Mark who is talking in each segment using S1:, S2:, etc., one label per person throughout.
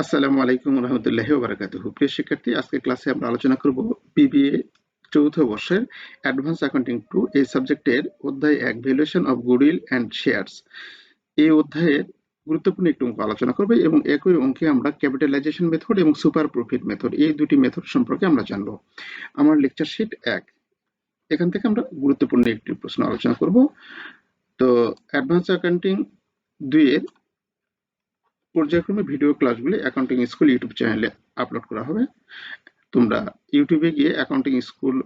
S1: আসসালামু আলাইকুম রহমতুল্লাহ বারাকাতুহু প্রিয় শিক্ষার্থী, আজকে ক্লাসে আমরা আলোচনা করব বিবিএ চৌথ বর্ষের অ্যাডভান্স অ্যাকাউন্টিং টু এই সাবজেক্টের অধ্যায় এক valuation of goodwill and shares এই অধ্যায়ের গুরুত্বপূর্ণ একটি অঙ্ক আলোচনা করবে এবং একই অঙ্কে আমরা ক্যাপিটালাইজেশন মেথড এবং সুপার প্রফিট মেথড এই দুটি মেথড সম্পর্কে আমরা জানব। আমার লেকচার শিট এক। এখান থেকে আমরা গুরুত্বপূর্ণ একটি প্রশ্ন আলোচনা করব। তো অ্যাডভান্স অ্যাকাউন্টিং দুইয়ের পর্যায়ক্রমে ভিডিও ক্লাসগুলি অ্যাকাউন্টিং স্কুল ইউটিউব চ্যানেলে আপলোড করা হবে। তোমরা ইউটিউবে গিয়ে অ্যাকাউন্টিং স্কুল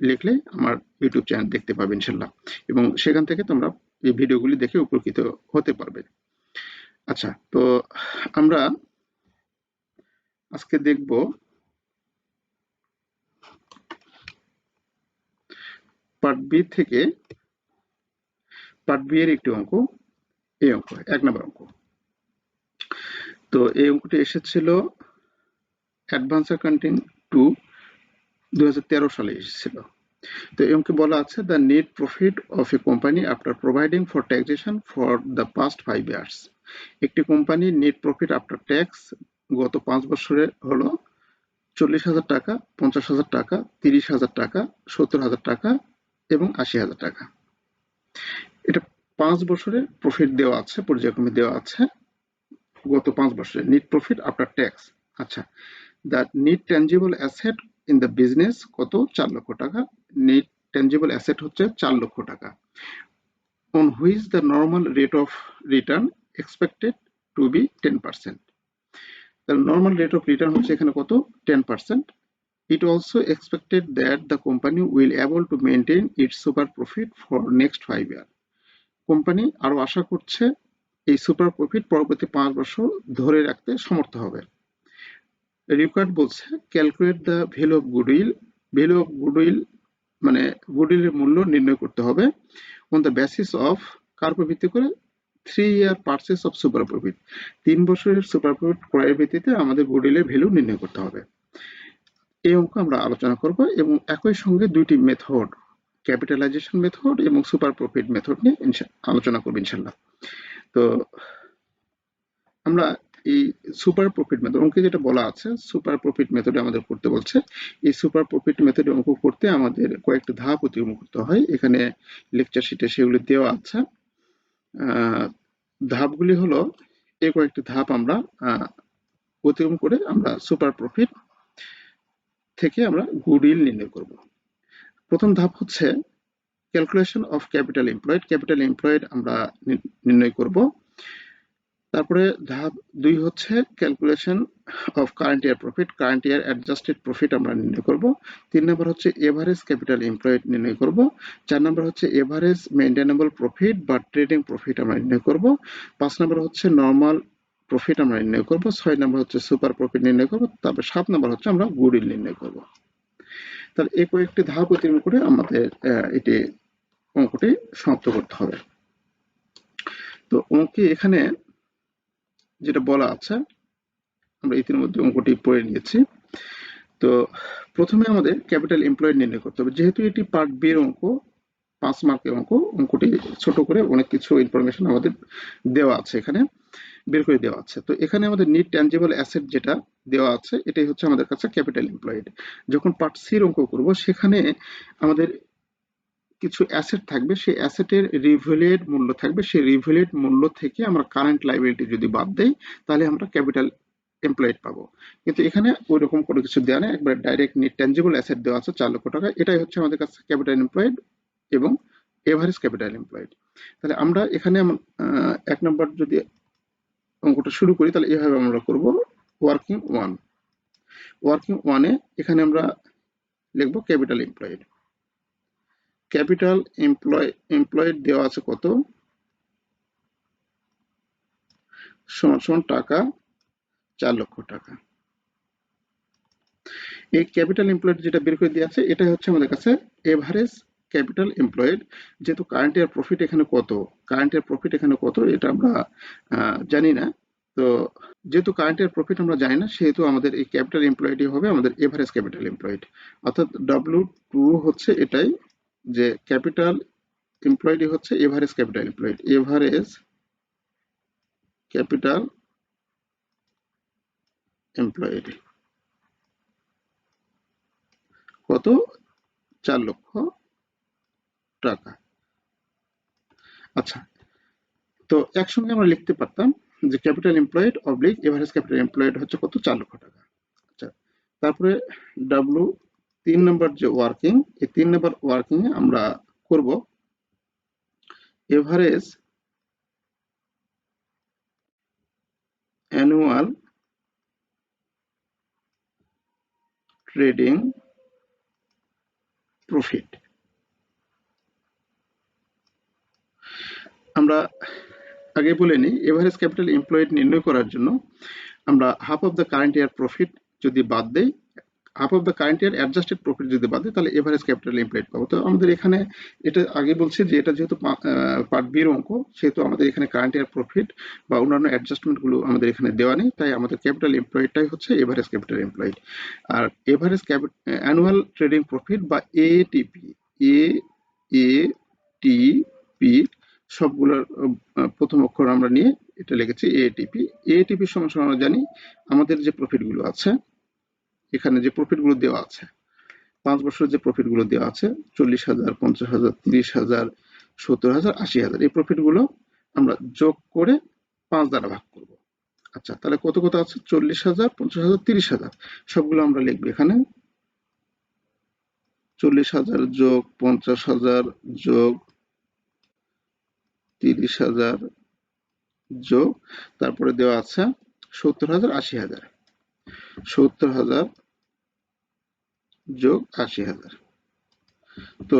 S1: লিখলে আমার ইউটিউব চ্যানেল দেখতে পাবে ইনশাল্লাহ এবং সেখান থেকে তোমরা এই ভিডিওগুলি দেখে উপকৃত হতে পারবে। আচ্ছা তো আমরা আজকে দেখব পার্ট বি থেকে পার্ট বি এর একটি অঙ্ক, এই অঙ্ক, এক নম্বর অঙ্ক। তো এই অঙ্কটি এসেছিল অ্যাডভান্স অ্যাকাউন্টিং টু দু সালে এসেছিল। তো এই অঙ্কে বলা আছে the net profit of a company after providing for taxation for the past five years একটি কোম্পানির নেট প্রফিট আফটার ট্যাক্স গত পাঁচ বছরে হলো চল্লিশ হাজার টাকা, পঞ্চাশ হাজার টাকা, তিরিশ হাজার টাকা, সত্তর হাজার টাকা এবং আশি হাজার টাকা। এটা পাঁচ বছরে প্রফিট দেওয়া আছে, পর্যায়ক্রমে দেওয়া আছে। গত পাঁচ বছরে নিট প্রফিট আফটার ট্যাক্স আচ্ছা the net tangible asset in the business কত? চার লক্ষ টাকা। নিট ট্যাঞ্জিবল অ্যাসেট হচ্ছে চার লক্ষ টাকা। On which the normal rate of return expected to be ten percent normal rate of return হচ্ছে এখানে কত? Ten percent It also expected that the company will able to maintain its super profit for next five year. Company আরও আশা করছে এই super profit পরবর্তী পাঁচ বছর ধরে রাখতে সমর্থ হবে। রিকোয়ার্ড বলছে calculate the value of goodwill value of goodwill মানে গুডউইলের মূল্য নির্ণয় করতে হবে অন দ্য বেসিস অফ কার ভিত্তি করে? Three year purchase of super profit তিন বছরের সুপার প্রফিট ক্রয়ের ভিত্তিতে আমাদের গুডউইলের ভ্যালু নির্ণয় করতে হবে। এই অঙ্ক আমরা আলোচনা করব এবং একই সঙ্গে দুইটি মেথড ক্যাপিটালাইজেশন মেথড এবং সুপার প্রফিট মেথড নিয়ে আলোচনা করব ইনশাল্লাহ। তো আমরা এই সুপার প্রফিট মেথড অঙ্কে যেটা বলা আছে সুপার প্রফিট মেথডে আমাদের করতে বলছে। এই সুপার প্রফিট মেথডে অঙ্ক করতে আমাদের কয়েকটা ধাপ অতিক্রম করতে হয়। এখানে লেকচার শিটে সেগুলি দেওয়া আছে। ধাপগুলি হলো, এই কয়েকটি ধাপ আমরা অতিক্রম করে আমরা সুপার প্রফিট থেকে আমরা গুডউইল নির্ণয় করব। প্রথম ধাপ হচ্ছে calculation of capital employed capital employed আমরা নির্ণয় করব। তারপরে ধাপ দুই হচ্ছে calculation of current year profit current year adjusted profit আমরা নির্ণয় করব। তিন নম্বর হচ্ছে এভারেজ ক্যাপিটাল এমপ্লয়েড নির্ণয় করব। চার নম্বর হচ্ছে এভারেজ মেনটেনেবল প্রফিট বা ট্রেডিং প্রফিট আমরা নির্ণয় করব। পাঁচ নম্বর হচ্ছে নর্মাল প্রফিট আমরা নির্ণয় করব। ছয় নম্বর হচ্ছে সুপার প্রফিট নির্ণয় করব। তারপর সাত নম্বর হচ্ছে আমরা গুডউইল নির্ণয় করব। তাহলে এই কয়েকটি ধাপ অতিক্রম করে আমাদের এটি অঙ্কটি সমাপ্ত করতে হবে। তো অঙ্কে এখানে যেটা বলা আছে, আমরা ইতিমধ্যে অঙ্কটি পড়ে নিয়েছি। তো প্রথমে আমাদের ক্যাপিটাল এমপ্লয়েড নির্ণয় করতে হবে। যেহেতু এটি পার্ট বি এর অঙ্ক, পাঁচ মার্কের অঙ্ক, অঙ্কটি ছোট করে অনেক কিছু ইনফরমেশন আমাদের দেওয়া আছে এখানে, বের করে দেওয়া আছে। তো এখানে আমাদের নিট ট্যাঞ্জেবল অ্যাসেট যেটা দেওয়া আছে, এটাই হচ্ছে আমাদের কাছে ক্যাপিটাল এমপ্লয়েড। যখন পার্ট সির অঙ্ক করব, সেখানে আমাদের কিছু অ্যাসেট থাকবে, সেই অ্যাসেটের রিভ্যালুয়েট মূল্য থাকবে। সেই রিভ্যালুয়েট মূল্য থেকে আমরা কারেন্ট লাইবিলিটি যদি বাদ দেই, তাহলে আমরা ক্যাপিটাল এমপ্লয়েড পাবো। কিন্তু এখানে ওই রকম কোনো কিছু দেওয়া নেই। একবার ডাইরেক্ট নিট ট্যাঞ্জেবল অ্যাসেট দেওয়া আছে চার লক্ষ টাকা। এটাই হচ্ছে আমাদের কাছে ক্যাপিটাল এমপ্লয়েড এবং এভারেজ ক্যাপিটাল এমপ্লয়েড তাহলে আমরা এখানে এক নম্বর যদি অঙ্কটা শুরু করি, তাহলে এভাবে আমরা করব। ওয়ার্কিং ওয়ান ওয়ার্কিং ওয়ানে এখানে আমরা লিখব capital employed capital employ, employed দেওয়া আছে কত? সমান টাকা, চার লক্ষ টাকা। এই ক্যাপিটাল এমপ্লয়েড যেটা বের করে দিয়ে আছে এটা হচ্ছে আমাদের কাছে এভারেজ ক্যাপিটাল এমপ্লয়েড। যেহেতু কারেন্ট ইয়ার প্রফিট এখানে কত? কারেন্ট ইয়ার প্রফিট এখানে কত? এটা আমরা জানি না। তো যেহেতু কারেন্ট ইয়ার প্রফিট আমরা জানি না, সেহেতু আমাদের এই ক্যাপিটাল এমপ্লয়েডই হবে আমাদের এভারেজ ক্যাপিটাল এমপ্লয়েড। অর্থাৎ ডাব্লিউ টু হচ্ছে এটাই যে ক্যাপিটাল এমপ্লয়েডই হচ্ছে average capital employed. Average capital employed. কত? চার লক্ষ টাকা। আচ্ছা তো একসঙ্গে আমরা লিখতে পারতাম যে capital employed oblique, average capital employed হচ্ছে কত? চার লক্ষ টাকা। আচ্ছা তারপরে ডাব্লু তিন নম্বর যে ওয়ার্কিং এই তিন নম্বর ওয়ার্কিং এ আমরা করব এভারেজ অ্যানুয়াল ট্রেডিং প্রফিট আমরা আগে বলে নিই এভারেজ ক্যাপিটাল এমপ্লয়েড নির্ণয় করার জন্য আমরা half of the current year profit যদি বাদ দেই half of the current year adjusted profit যদি বাদ তাহলে এভারেজ ক্যাপিটাল এমপ্লয়েড পাবো। তো আমাদের এখানে এটা আগে বলছি যে এটা যেহেতু পার্ট বির অঙ্ক সেহেতু আমাদের এখানে কারেন্ট ইয়ার প্রফিট বা অন্যান্য অ্যাডজাস্টমেন্টগুলো আমাদের এখানে দেওয়া নেই, তাই আমাদের ক্যাপিটাল এমপ্লয়েডটাই হচ্ছে এভারেজ ক্যাপিটাল এমপ্লয়েড আর এভারেজ অ্যানুয়াল ট্রেডিং প্রফিট বা ATP A A T P সবগুলোর প্রথম অক্ষর আমরা নিয়ে এটা লিখেছি এটিপি এটিপি সমান আমরা জানি, আমাদের যে প্রফিটগুলো আছে এখানে যে প্রফিটগুলো দেওয়া আছে, পাঁচ বছরের যে প্রফিটগুলো দেওয়া আছে, চল্লিশ হাজার, পঞ্চাশ হাজার, তিরিশ হাজার, সত্তর হাজার, আশি হাজার, এই প্রফিটগুলো আমরা যোগ করে পাঁচ দ্বারা ভাগ করব। আচ্ছা তাহলে কত কত আছে? চল্লিশ হাজার, পঞ্চাশ হাজার, তিরিশ হাজার, সবগুলো আমরা লিখব এখানে। চল্লিশ হাজার যোগ পঞ্চাশ হাজার যোগ তিরিশ হাজার যোগ, তারপরে দেওয়া আছে সত্তর হাজার, আশি হাজার। সত্তর হাজার যোগ আশি হাজার। তো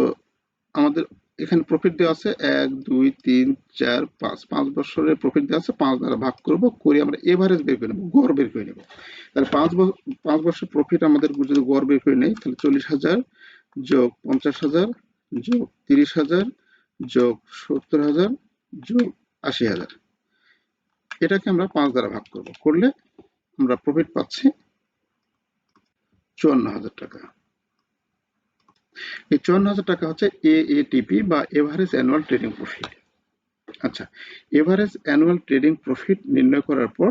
S1: আমাদের এখানে প্রফিট দেওয়া আছে এক, দুই, তিন, চার, পাঁচ। পাঁচ বছরের প্রফিট দেওয়া আছে, পাঁচ দ্বারা ভাগ করব, করে আমরা এভারেজ বের করে নেব, গড় বের করে নেব। তাহলে পাঁচ পাঁচ বছর প্রফিট আমাদের যদি গড় বের করে নেই, তাহলে চল্লিশ হাজার যোগ পঞ্চাশ হাজার, যোগ তিরিশ হাজার, যোগ সত্তর হাজার, যোগ আশি হাজার। এটাকে আমরা পাঁচ দ্বারা ভাগ করব। করলে আমরা প্রফিট পাচ্ছি চুয়ান্ন হাজার টাকা। এই চুয়ান্ন হাজার টাকা হচ্ছে এ এএটিপি বা এভারেজ অ্যানুয়াল ট্রেডিং প্রফিট আচ্ছা এভারেজ অ্যানুয়াল ট্রেডিং প্রফিট নির্ণয় করার পর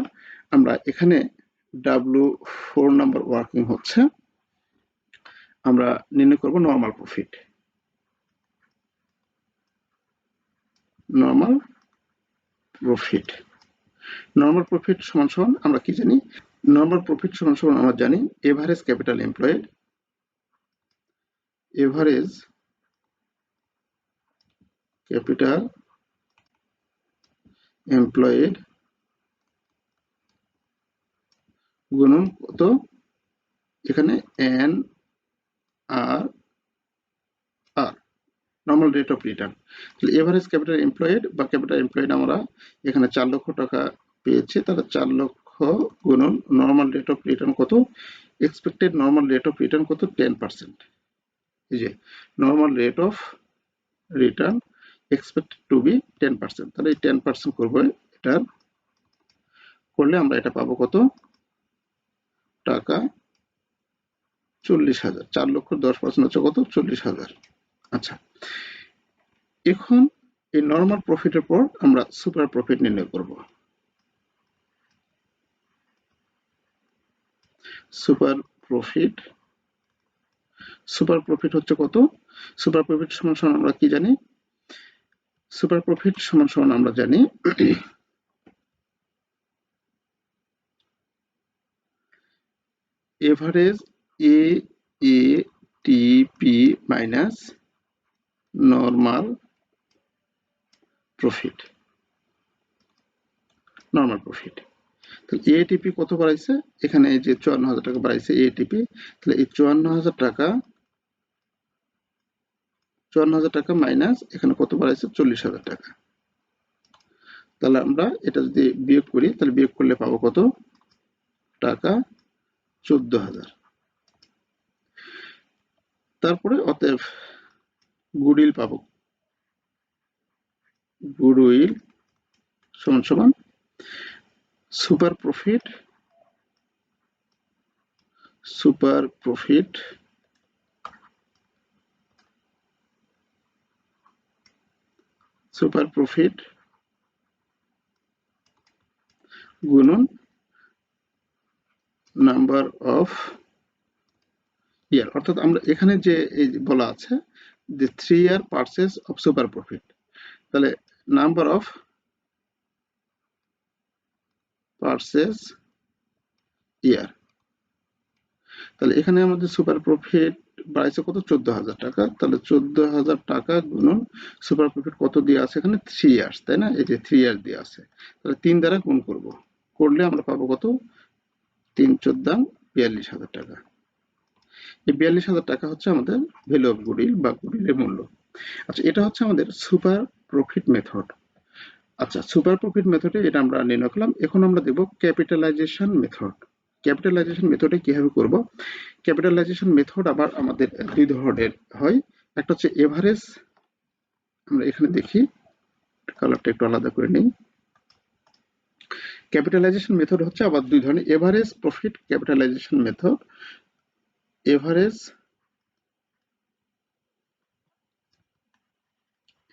S1: আমরা এখানে ডাব্লু ফোর নাম্বার ওয়ার্কিং হচ্ছে। আমরা নির্ণয় করব normal profit normal profit normal profit সমান সমান আমরা কি জানি? নর্মাল প্রফিট সমান সমান আমরা জানি average capital employed average capital employed গুণন কত? এখানে N R R normal rate of return তাহলে এভারেজ ক্যাপিটাল এমপ্লয়েড বা ক্যাপিটাল এমপ্লয়েড আমরা এখানে চার লক্ষ টাকা পেয়েছি, তাহলে চার লক্ষ গুণন নর্মাল রেট অফ রিটার্ন কত? Expected normal rate of return কত? টেন পার্সেন্ট এই যে normal rate of return expected to be ten percent তাহলে এই টেন পার্সেন্ট করব এটার, করলে আমরা এটা পাবো কত? টাকা চল্লিশ হাজার। চার লক্ষ দশ পার্সেন্ট হচ্ছে কত? চল্লিশ হাজার। আচ্ছা এখন এই নর্মাল প্রফিটের পর আমরা সুপার প্রফিট নির্ণয় করব। সুপার প্রফিট সুপার প্রফিট হচ্ছে কত? সুপার প্রফিট সমান সমান আমরা কি জানি? সুপার প্রফিট সমান সমান আমরা জানি average A A T P minus normal profit normal profit ATP কত বাড়াইছে? এখানে এই যে চুয়ান্ন হাজার টাকা বাড়াইছে এটিপি তাহলে এই চুয়ান্ন হাজার টাকা চুয়ান্ন হাজার টাকা মাইনাস এখানে কত বাড়াইছে? চল্লিশ হাজার টাকা। তাহলে আমরা এটা যদি বিয়োগ করি, তাহলে বিয়োগ করলে পাবো কত? টাকা চোদ্দ হাজার তারপরে অতএব গুডউইল পাবো। গুডউইল সমান সমান super profit super profit super profit গুণন নাম্বার অফ ইয়ার। অর্থাৎ আমরা এখানে যে এই বলা আছে, যে three year purchase of super profit তাহলে নাম্বার অফ পার্সেস ইয়ার তাহলে এখানে আমাদের সুপার প্রফিট বাড়াইছে কত? চোদ্দ হাজার টাকা। তাহলে চোদ্দ হাজার টাকা গুণন সুপার প্রফিট কত দিয়ে আছে? এখানে থ্রি ইয়ার্স তাই না? এই যে থ্রি ইয়ার দিয়ে আছে। তাহলে তিন দ্বারা গুণ করব। করলে আমরা পাবো কত? তিন চোদ্দাং বিয়াল্লিশ হাজার টাকা। এই বিয়াল্লিশ হাজার টাকা হচ্ছে আমাদের ভ্যালু অফ গুডিল বা গুডিলের মূল্য। আচ্ছা এটা হচ্ছে আমাদের সুপার প্রফিট মেথড আচ্ছা সুপার প্রফিট মেথডে এটা আমরা নির্ণয় করলাম এখন আমরা দেব ক্যাপিটালাইজেশন মেথড ক্যাপিটালাইজেশন মেথডে কীভাবে করব? ক্যাপিটালাইজেশন মেথড আবার আমাদের দুই ধরনের হয়। একটা হচ্ছে এভারেজ আমরা এখানে দেখি কালারটা একটু আলাদা করে নিই। ক্যাপিটালাইজেশন মেথড হচ্ছে আবার দুই ধরনের average profit capitalisation method average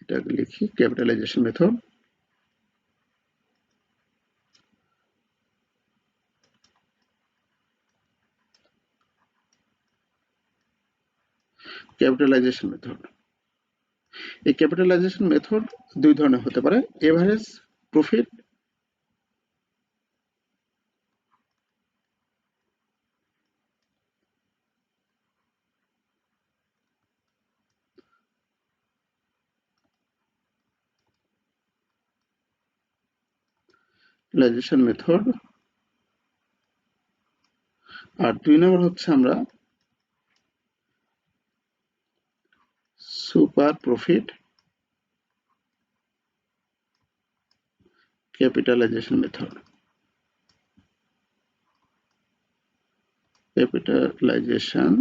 S1: এটা লিখি ক্যাপিটালাইজেশন মেথড ক্যাপিটালাইজেশন মেথড। এই ক্যাপিটালাইজেশন মেথড দুই ধরনের হতে পারে, এভারেজ, প্রফিট মেথড আর দুই নম্বর হচ্ছে আমরা super profit, capitalization method. Capitalization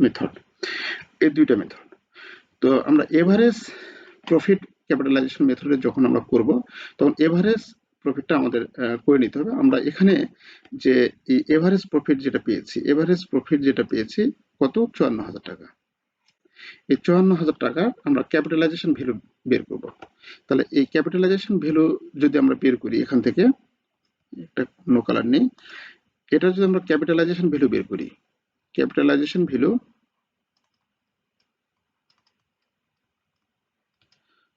S1: method, এই দুইটা মেথড। তো আমরা এভারেজ প্রফিট ক্যাপিটালাইজেশন মেথডে যখন আমরা করব, তখন এভারেজ প্রফিটটা আমাদের করে নিতে হবে। আমরা এখানে যে এই এভারেজ প্রফিট যেটা পেয়েছি এভারেজ প্রফিট যেটা পেয়েছি কত? চুয়ান্ন হাজার টাকা। এই চুয়ান্ন হাজার টাকা আমরা ক্যাপিটালাইজেশন ভ্যালু বের করব। তাহলে এই ক্যাপিটালাইজেশন ভ্যালু যদি আমরা বের করি এখান থেকে, একটা নো কালার নেই। এটা যদি আমরা ক্যাপিটালাইজেশন ভ্যালু বের করি ক্যাপিটালাইজেশন ভ্যালু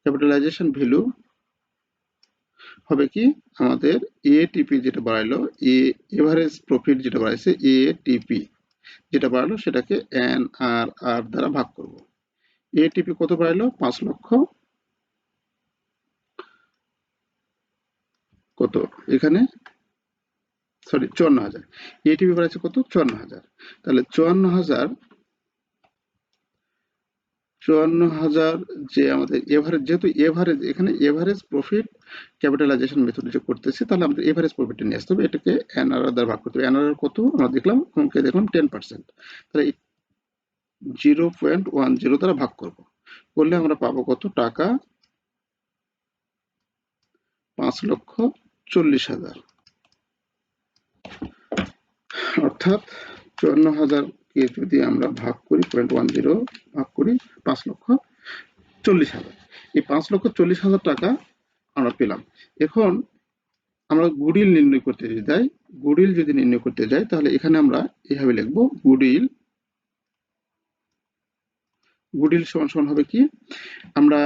S1: ক্যাপিটালাইজেশন ভ্যালু হবে কি? আমাদের এটিপি যেটা বাড়াইলো এ এভারেজ প্রফিট যেটা বাড়াইছে এটিপি যেটা বাড়ালো সেটাকে এন আর আর দ্বারা ভাগ করব। এটিপি কত বাড়াইলো? পাঁচ লক্ষ। কত? এখানে? সরি চুয়ান্ন হাজার। এটিপি বাড়াইছে কত? চুয়ান্ন হাজার। তাহলে চুয়ান্ন হাজার চুয়ান্ন হাজার যে আমাদের এভারেজ যেহেতু এভারেজ এখানে এভারেজ প্রফিট ক্যাপিটালাইজেশন মেথড যে করতেছি, তাহলে আমাদের এভারেজ প্রফিটটা নিয়ে আসতে হবে। এটাকে এনআরআর দ্বারা ভাগ করতে হবে। এনআরআর কত? আমরা দেখলাম, অঙ্কে দেখলাম টেন পার্সেন্ট তাহলে জিরো পয়েন্ট ওয়ান জিরো দ্বারা ভাগ করব। করলে আমরা পাবো কত? টাকা পাঁচ লক্ষ চল্লিশ হাজার। অর্থাৎ চুয়ান্ন হাজারকে যদি আমরা ভাগ করি পয়েন্ট ওয়ান জিরো ভাগ করি, পাঁচ লক্ষ চল্লিশ হাজার। এই পাঁচ লক্ষ চল্লিশ হাজার টাকা আমরা পেলাম। এখন আমরা গুডিল নির্ণয় করতে যদি যাই গুডিল যদি নির্ণয় করতে যাই, তাহলে এখানে আমরা এইভাবে লিখব গুডিল গুডিল সমান সমান হবে কি? আমরা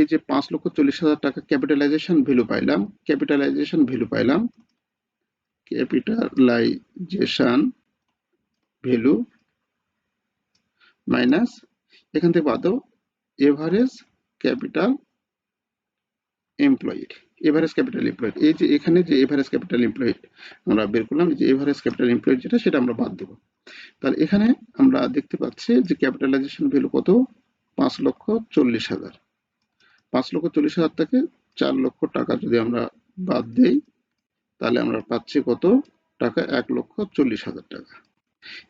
S1: এই যে পাঁচ লক্ষ চল্লিশ হাজার টাকা ক্যাপিটালাইজেশন ভ্যালু পাইলাম ক্যাপিটালাইজেশন ভ্যালু পাইলাম ক্যাপিটালাইজেশন ভ্যালু মাইনাস, এখান থেকে বাদ দাও, average capital employed, average capital employed. এই যে এখানে যে এভারেজ ক্যাপিটাল এমপ্লয়েড আমরা বের করলাম যে এভারেজ ক্যাপিটাল এমপ্লয়েড যেটা, সেটা আমরা বাদ দেবো। তাহলে এখানে আমরা দেখতে পাচ্ছি যে ক্যাপিটালাইজেশন ভ্যালু কত? পাঁচ লক্ষ চল্লিশ হাজার। পাঁচ লক্ষ চল্লিশ হাজার থেকে চার লক্ষ টাকা যদি আমরা বাদ দেই, তাহলে আমরা পাচ্ছি কত? টাকা এক লক্ষ চল্লিশ হাজার টাকা।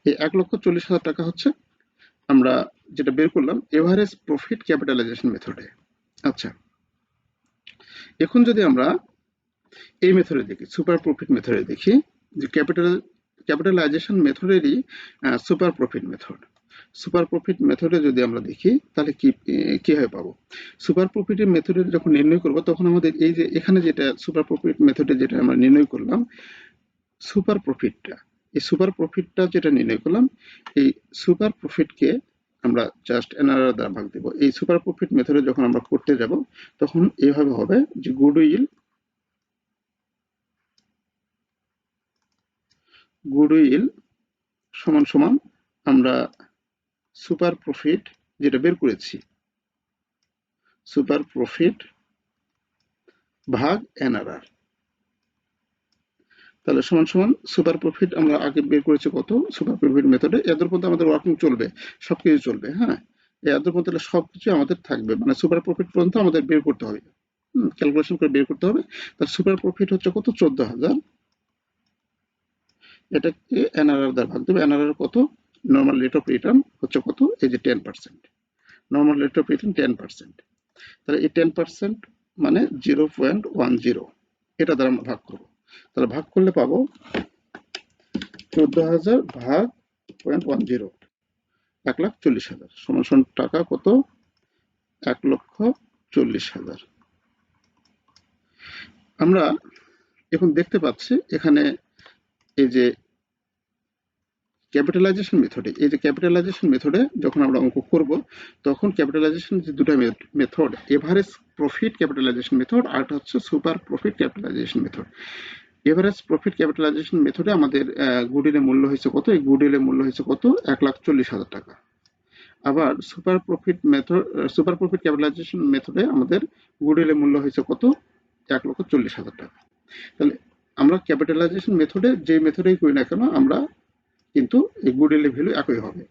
S1: এই এক লক্ষ চল্লিশ হাজার টাকা হচ্ছে আমরা যেটা বের করলাম এভারেজ প্রফিট ক্যাপিটালাইজেশন মেথডে আচ্ছা। এখন যদি আমরা এই মেথডে দেখি সুপার প্রফিট মেথডে দেখি, যে capital capitalisation মেথডেরই super profit method super profit মেথডে যদি আমরা দেখি, তাহলে কি কীভাবে পাবো? সুপার প্রফিটের মেথডে যখন নির্ণয় করব, তখন আমাদের এই যে, এখানে যেটা সুপার প্রফিট মেথডে যেটা আমরা নির্ণয় করলাম সুপার প্রফিটটা এই সুপার প্রফিটটা যেটা নির্ণয় করলাম, এই সুপার প্রফিটকে আমরা জাস্ট এনআরআর দ্বারা ভাগ দেব। এই সুপার প্রফিট মেথডে যখন আমরা করতে যাব, তখন এইভাবে হবে যে গুডউইল গুডউইল সমান সমান আমরা সুপার প্রফিট যেটা বের করেছি, সুপার প্রফিট ভাগ এনআরআর তাহলে সমান সমান সুপার প্রফিট আমরা আগে বের করেছি কত? সুপার প্রফিট মেথডে এদের মধ্যে আমাদের ওয়ার্কিং চলবে সবকিছু চলবে হ্যাঁ? এদের মধ্যে সবকিছু আমাদের থাকবে। মানে সুপার প্রফিট পর্যন্ত আমাদের বের করতে হবে। ক্যালকুলেশন করে বের করতে হবে। তার সুপার প্রফিট হচ্ছে কত? চোদ্দ হাজার। এটাকে এনআরআর দ্বারা ভাগ দেবে। এনআরআর কত? নর্মাল রেট অফ রিটার্ন হচ্ছে কত? এই যে ten percent normal rate of return ten percent তাহলে এই টেন পার্সেন্ট মানে জিরো পয়েন্ট ওয়ান জিরো এটা দ্বারা আমরা ভাগ করব। তাহলে ভাগ করলে পাবো চোদ্দ হাজার ভাগ পয়েন্ট ওয়ান জিরো এক লাখ চল্লিশ হাজার। সমান সমান টাকা কত? এক লক্ষ চল্লিশ হাজার। আমরা এখন দেখতে পাচ্ছি এখানে এই যে ক্যাপিটালাইজেশন মেথডে এই যে ক্যাপিটালাইজেশন মেথডে যখন আমরা অঙ্ক করব, তখন ক্যাপিটালাইজেশন যে দুটো method average profit capitalization method আর একটা হচ্ছে super profit capitalization method average profit capitalization মেথডে আমাদের গুডিলের মূল্য হয়েছে কত? এই গুডিলের মূল্য হয়েছে কত? এক লাখ চল্লিশ হাজার টাকা। আবার super profit method super profit capitalization মেথডে আমাদের গুডিলের মূল্য হয়েছে কত? এক লক্ষ চল্লিশ হাজার টাকা। তাহলে আমরা ক্যাপিটালাইজেশন মেথডে যে মেথডেই করি না কেন, আমরা কিন্তু এই গুডউইলের ভ্যালু একই হবে।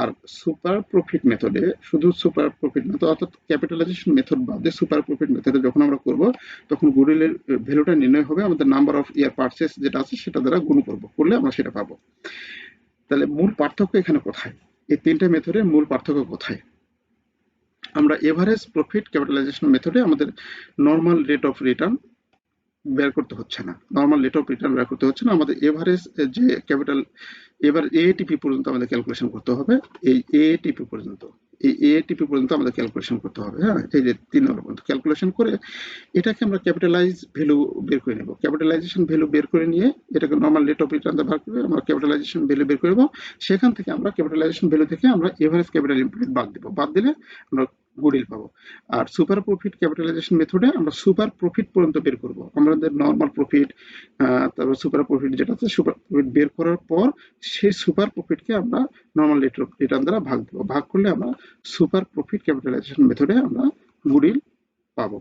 S1: আর সুপার প্রফিট মেথডে শুধু সুপার প্রফিট মেথড অর্থাৎ ক্যাপিটালাইজেশন মেথড বাদে সুপার প্রফিট মেথডে যখন আমরা করব, তখন গুডউইলের ভ্যালুটা নির্ণয় হবে, আমাদের নাম্বার অফ ইয়ার পারচেস যেটা আছে সেটা দ্বারা গুণ করব, করলে আমরা সেটা পাবো। তাহলে মূল পার্থক্য এখানে কোথায়? এই তিনটা মেথডে মূল পার্থক্য কোথায়? আমরা এভারেজ প্রফিট ক্যাপিটালাইজেশন মেথডে আমাদের নর্মাল রেট অফ রিটার্ন বের করতে হচ্ছে না। নর্মাল রেট অফ রিটার্ন বের করতে হচ্ছে না। আমাদের এভারেজ যে ক্যাপিটাল এবার এটিপি পর্যন্ত আমাদের ক্যালকুলেশন করতে হবে। এই এটিপি পর্যন্ত, এই এটিপি পর্যন্ত আমাদের ক্যালকুলেশন করতে হবে হ্যাঁ? এই যে তিন নম্বর পর্যন্ত ক্যালকুলেশন করে এটাকে আমরা ক্যাপিটালাইজ ভ্যালু বের করে নেব। ক্যাপিটালাইজেশন ভ্যালু বের করে নিয়ে এটাকে নর্মাল রেট অফ রিটার্ন বার করে আমরা ক্যাপিটালাইজেশন ভ্যালু বের করব সেখান থেকে আমরা ক্যাপিটালাইজেশন ভ্যালু থেকে আমরা এভারেজ ক্যাপিটাল ইমপ্লিট বাদ দেবো। বাদ দিলে আমরা গুডিল পাবো আর সুপার প্রফিট ক্যাপিটালাইজেশন মেথডে আমরা সুপার প্রফিট পর্যন্ত বের করব। আমাদের নর্মাল প্রফিট তারপর সুপার প্রফিট যেটা আছে সুপার প্রফিট বের করার পর সেই সুপার প্রফিটকে আমরা নর্মাল রেট রিটার্ন দ্বারা ভাগ দেবো। ভাগ করলে আমরা সুপার প্রফিট ক্যাপিটালাইজেশন মেথডে আমরা গুডিল পাবো।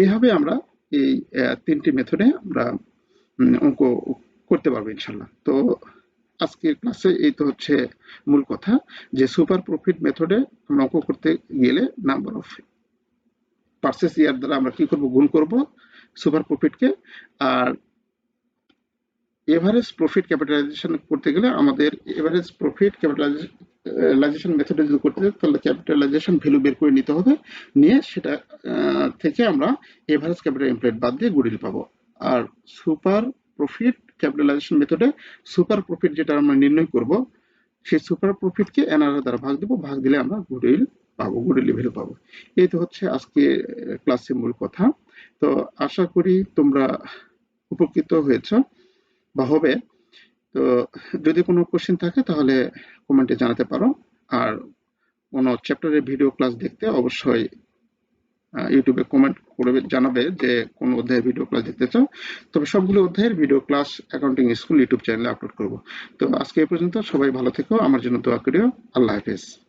S1: এইভাবে আমরা এই তিনটি মেথডে আমরা অঙ্ক করতে পারব ইনশাল্লাহ। তো আজকের ক্লাসে এই তো হচ্ছে মূল কথা যে সুপার প্রফিট মেথডে আমরা অঙ্ক করতে গেলে নাম্বার অফ পার্সেস ইয়ার দ্বারা আমরা কি করব, গুণ করব সুপার প্রফিটকে আর এভারেজ প্রফিট ক্যাপিটালাইজেশন করতে গেলে আমাদের এভারেজ প্রফিট ক্যাপিটালাইজেশন মেথডে যদি করতে চাই তাহলে ক্যাপিটালাইজেশন ভ্যালু বের করে নিতে হবে। নিয়ে সেটা থেকে আমরা এভারেজ ক্যাপিটাল এমপ্লয়েড বাদ দিয়ে গুডিল পাবো। আর সুপার প্রফিট ক্যাপিটালাইজেশন মেথডে সুপার প্রফিট যেটা আমরা নির্ণয় করব, সেই সুপার প্রফিটকে এনআর দ্বারা ভাগ দেব, ভাগ দিলে আমরা গুডউইল পাবো গুডউইল ভ্যালু পাবো। এই তো হচ্ছে আজকে ক্লাসের মূল কথা। তো আশা করি তোমরা উপকৃত হয়েছ বা হবে। তো যদি কোনো কোশ্চেন থাকে তাহলে কমেন্টে জানাতে পারো। আর কোনো চ্যাপ্টারের ভিডিও ক্লাস দেখতে অবশ্যই ইউটিউবে কমেন্ট করে জানাবে যে কোন অধ্যায়ের ভিডিও ক্লাস দেখতে চাও। তবে সবগুলো অধ্যায়ের video class accounting school YouTube চ্যানেলে আপলোড করব। তো আজকে এই পর্যন্ত সবাই ভালো থেকো। আমার জন্য দোয়া করিও। আল্লাহ হাফেজ।